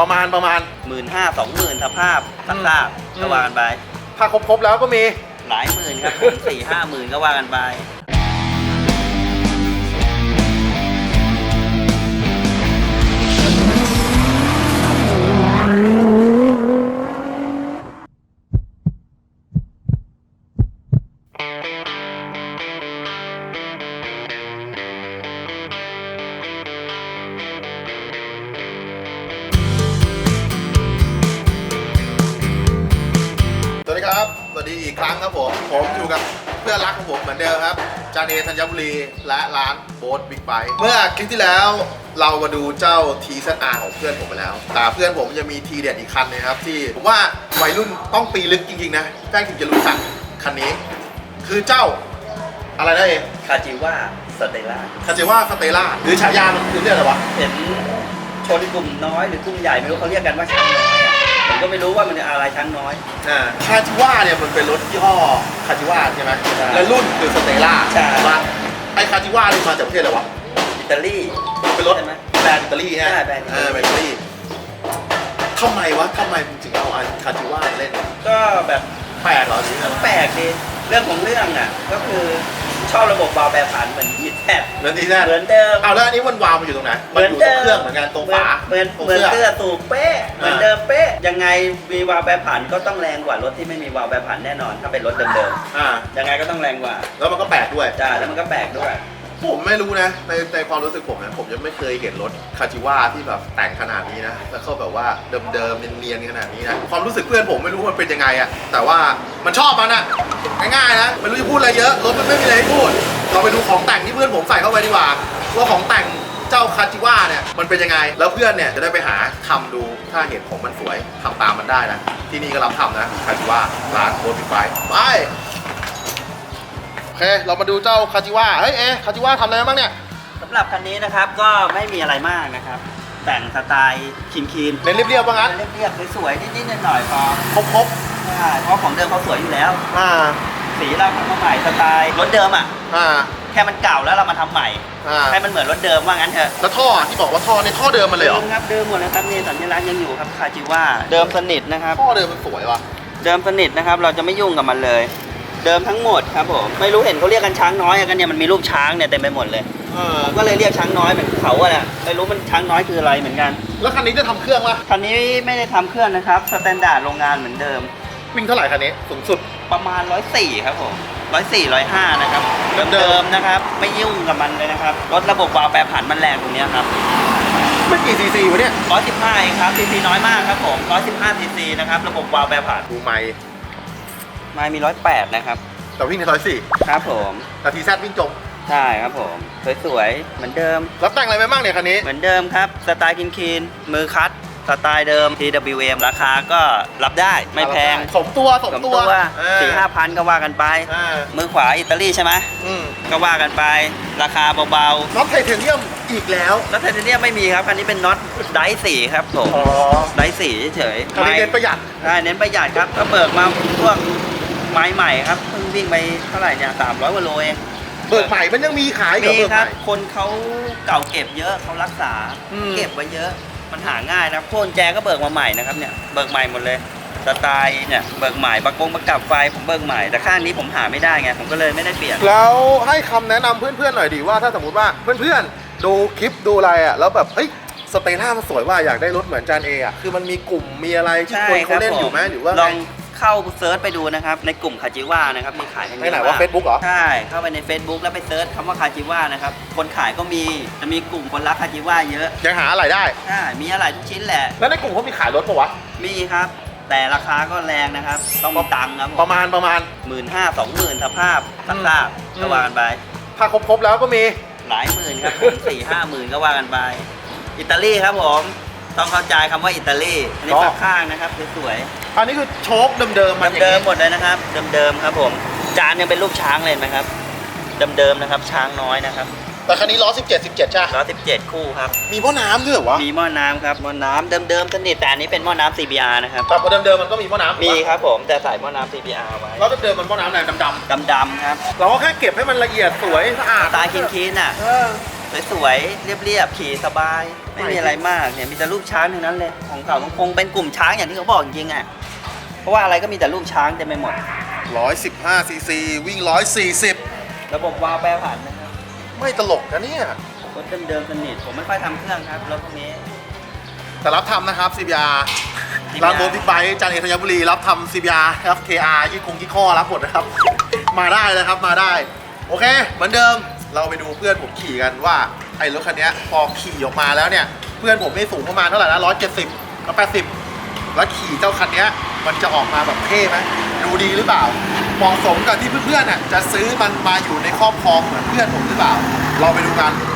ประมาณประมาณ หมื่นห้าสองหมื่นสภาพสภาพอืม ก็ว่ากันไป ถ้าครบครบๆแล้วก็มี หลายหมื่นครับผมสี่ห้าหมื่นก็ว่ากันไป ดีอีกครั้งครับผม ผมอยู่กับเพื่อนรักของผมเหมือนเดิมครับ จานเอธัญบุรีและร้านโบ๊ทบิ๊กไบค์เมื่อคลิปที่แล้วเรามาดูเจ้า t ี r ของเพื่อนผมไปแล้ว แต่เพื่อนผมยังมีทีเด็ดอีกคันนึงครับที่ผมว่าวัยรุ่นต้องปีลึกจริงๆนะแจ้งถึงจะรู้จักคันนี้ คือเจ้าอะไรนะเองคาจิว่าสเตล่าคาเจว่าสเตล่าหรือฉายามันคือเรียกอะไรวะ เห็นชนกลุ่มน้อยหรือกลุ่มใหญ่ไม่รู้เขาเรียกกันว่าช้างน้อยอะ ผมก็ไม่รู้ว่ามันอะไรช้างน้อย อ่าคาจิว่าเนี่ยมันเป็นรถยี่ห้อคาจิว่าใช่ไหมใช่และรุ่นคือสเตล่าใช่ ว่าไอคาจิว่านี่มาจากประเทศอะไรวะ อิตาลี เป็นรถใช่ไหมแบรนด์อิตาลีฮะใช่แบรนด์อิตาลีเออแบรนด์อิตาลีทำไมวะทำไมมึงถึงเอาอันคาจิว่าเล่นก็แบบ แปลกเหรอหรือไงวะแปลกดีเรื่องของเรื่องอะ ก็คือ ชอบระบบวาล์วแปรผันเหมือนมิดแพดเหมือนทีแรกเหมือนเดิม เอาแล้วอันนี้มันวางมันอยู่ตรงไหน มันอยู่ตรงเครื่องเหมือนกันตรงฝาเหมือนตรงเหมือนเสื้อเสื้อสูบเป๊ะเหมือนอ่าเดิมเป๊ะยังไงมีวาล์วแปรผันก็ต้องแรงกว่ารถที่ไม่มีวาล์วแปรผันแน่นอนถ้าเป็นรถเดิมอ่าๆยังไงก็ต้องแรงกว่า แล้วมันก็แปลกด้วยจ้าแล้วมันก็แปลกด้วยผมไม่รู้นะในในความรู้สึกผมนะผมยังไม่เคยเห็นรถคาจิว่าที่แบบแต่งขนาดนี้นะแล้วก็แบบว่าเดิมๆเนียนๆขนาดนี้นะความรู้สึกเพื่อนผมไม่รู้มันเป็นยังไงอะแต่ว่ามันชอบมันอะ ง่ายๆนะไม่รู้จะพูดอะไรเยอะรถมันไม่มีอะไรให้พูด เราไปดูของแต่งที่เพื่อนผมใส่เข้าไปดีกว่าว่าของแต่งเจ้าคาจิว่าเนี่ยมันเป็นยังไง แล้วเพื่อนเนี่ยจะได้ไปหาทำดูถ้าเห็นของมันสวยทำตามมันได้นะ ที่นี่ก็รับทำนะคาจิว่าร้านโคตรบิ๊กไบค์ไปโอเคเรามาดูเจ้าคาจิว่าเฮ้ยเอ๊ะคาจิว่าทำอะไรบ้างเนี่ยสำหรับคันนี้นะครับก็ไม่มีอะไรมากนะครับ แต่งสไตล์คินคีนเน้นเรียบๆว่างั้นเรียบๆสวยๆนิดๆหน่อยๆพอครบครบ ใช่เพราะของเดิมเขาสวยอยู่แล้วๆอ่า สีเราทำมาใหม่สไตล์รถเดิมอะ อ่า แค่มันเก่าแล้วเรามาทำใหม่ อ่า ให้มันเหมือนรถเดิมว่างั้นเถอะ แล้วท่อที่บอกว่าท่อในท่อเดิมมันเลยเหรอมครับเดิมหมดเลยครับนี่สัญลักษณ์ยังอยู่ครับคาจิว่าเดิมสนิทนะครับ ท่อเดิมมันสวยว่ะ เดิมสนิทนะครับ เราจะไม่ยุ่งกับมันเลย เดิมทั้งหมดครับผมไม่รู้เห็นเขาเรียกกันช้างน้อยกันเนี่ยมันมีรูปช้างเนี่ยเต็มไปหมดเลยเออ ผมก็เลยเรียกช้างน้อยเหมือนเขาอะนะไม่รู้มันช้างน้อยคืออะไรเหมือนกันแล้วคันนี้จะทำเครื่องป่ะคันนี้ไม่ได้ทำเครื่องนะครับสแตนดาร์ดโรงงานเหมือนเดิม วิ่งเท่าไหร่คันนี้สูงสุด ประมาณ 104 ครับผม 104 105 นะครับเดิมๆ เดิมๆนะครับ ไม่ยุ่งกับมันเลยนะครับ รถระบบวาล์วแปรผันมันแรงตรงเนี้ยครับ ไม่กี่ซีซีวะเนี่ย115เองครับซีซีน้อยมากครับผม 115ซีซีนะครับ ระบบวาล์วแปรผันดูไม่ไม่มี 108 นะครับ แต่วิ่งในร้อยสี่ครับผม แต่ทีแซดวิ่งจมใช่ครับผม สวยๆ เหมือนเดิมแล้วแต่งอะไรไปบ้างเนี่ยคันนี้ เหมือนเดิมครับ สไตล์คินคีนมือคัด สไตล์เดิม TWM ราคาก็รับได้ไม่แพงสมตัวสมสมตัตัววเออสี่ห้าพันก็ว่ากันไปอ่ามือขวาอิตาลีใช่ไหมอืมก็ว่ากันไป ราคาเบาน็อตไทเทเนียมอีกแล้วๆแล้วไทเทเนียมไม่มีครับคันนี้เป็นน็อตไดสีครับผมอ๋อไดสีเฉยๆคันนี้เน้นประหยัด ใช่เน้นประหยัดครับก็เบิกมาพวกไม้ใหม่ครับเพิ่งวิ่งไปเท่าไหร่เนี่ยสามร้อยกว่าโลเองเบิกใหม่มันยังมีขายเหรอมีเบิกคใหรับม่ คนเขาเก่าเก็บเยอะเขารักษาอืม เก็บไว้เยอะ มันหาง่ายนะพวกกุญแจก็เบิกมาใหม่นะครับเนี่ยเบิกใหม่หมดเลยสไตล์เนี่ยเบิกใหม่ประกงประกับไฟผมเบิกใหม่แต่ข้างนี้ผมหาไม่ได้ไงผมก็เลยไม่ได้เปลี่ยน แล้วให้คำแนะนำเพื่อนๆหน่อยดิว่าถ้าสมมติว่าเพื่อนๆ ดูคลิปดูอะไรอะแล้วแบบเฮ้ยสเตล่ามันสวยว่าอยากได้รถเหมือนจานเออะคือมันมีกลุ่มมีอะไรที่ใช่คนครัเขาบเล่นผมอยู่ไหมหรือว่าลไง อง เข้าเซิร์ชไปดูนะครับ ในกลุ่มคาจิว่านะครับมีขายกันเยในไหนอะว่ามาก Facebook เหรอ ใช่ เข้าไปใน Facebook แล้วไปเซิร์ชคำว่าคาจิว่านะครับ คนขายก็มี จะมีกลุ่มคนรักคาจิว่าเยอะ ยังหาอะไรได้ ใช่ มีอะไรทุกชิ้นแหละ แล้วในกลุ่มเขามีขายรถปะวะ มีครับ แต่ราคาก็แรงนะครับ ต้องมีตังค์ครับประมาณประมาณ หมื่นห้าสองหมื่นสภาพสภาพอืม ก็ว่ากันไป ถ้าครบๆแล้วก็มี หลายหมื่นครับผมสี่ห้าหมื่นก็ว่ากันไป อิตาลีครับผม ต้องเข้าใจคำว่าอิตาลีอันนี้อ๋อฝักข้างนะครับสวยอันนี้คือโชคเดิมๆมันๆอย่างเดิมนี้ๆหมดเลยนะครับ เดิมๆครับผมจานยังเป็นรูปช้างเลยไหมครับเดิมๆนะครับ ช้างน้อยนะครับแต่คันนี้ล้อ17 17ใช่ปะร้อยสิบเจ็ดคู่ครับ มีหม้อน้ำด้วยเหรอวะมีหม้อน้ำครับหม้อน้ำเดิมๆสนิทแต่อันนี้เป็นหม้อน้ำ CBR นะครับ แต่พอเดิมๆมันก็มีหม้อน้ำถูกมีปะครับผมแต่ใส่หม้อน้ำ CBR ไว้แล้วเดิมๆมันหม้อน้ำอะไรดำดำๆครับๆเราก็แค่เก็บให้มันละเอียดสวยสะอาดสไตล์คินๆน่ะ เออ สวยๆ เรียบๆ ขี่สบาย ไม่มีอะไรมากเนี่ยมีแต่รูปช้างทั้งนั้นเลย ของเขาคงเป็นกลุ่มช้างอย่างที่เขาบอกจริงๆอะ เพราะว่าอะไรก็มีแต่รูปช้างเต็มไปหมด 115ซีซีวิ่ง 140 ระบบวาล์วแปรผันนะครับไม่ตลกนะเนี่ย รถเดิมๆสนิทผมไม่ค่อยทำเครื่องครับรถพวกนี้ แต่รับทำนะครับ CBR ร้านโบบิ๊กไบค์จันทร์เอกธัญบุรี รับทำ CBR ครับ KR ยี่คงยี่ข้อรับหมดนะครับ มาได้นะครับมาได้ โอเค เหมือนเดิม เราไปดูเพื่อนผมขี่กันว่าไอ้รถคันนี้พอขี่ออกมาแล้วเนี่ย เพื่อนผมไม่สูงประมาณเท่าไหร่นะร้อยเจ็ดสิบร้อแปดสิบแล้วขี่เจ้าคันนี้มันจะออกมาแบบเท่ไหมดูดีหรือเปล่าเหมาะสมกับที่เพื่อนๆน่ะจะซื้อมันมาอยู่ในครอบครองเหมือนเพื่อนผมหรือเปล่า เราไปดูกัน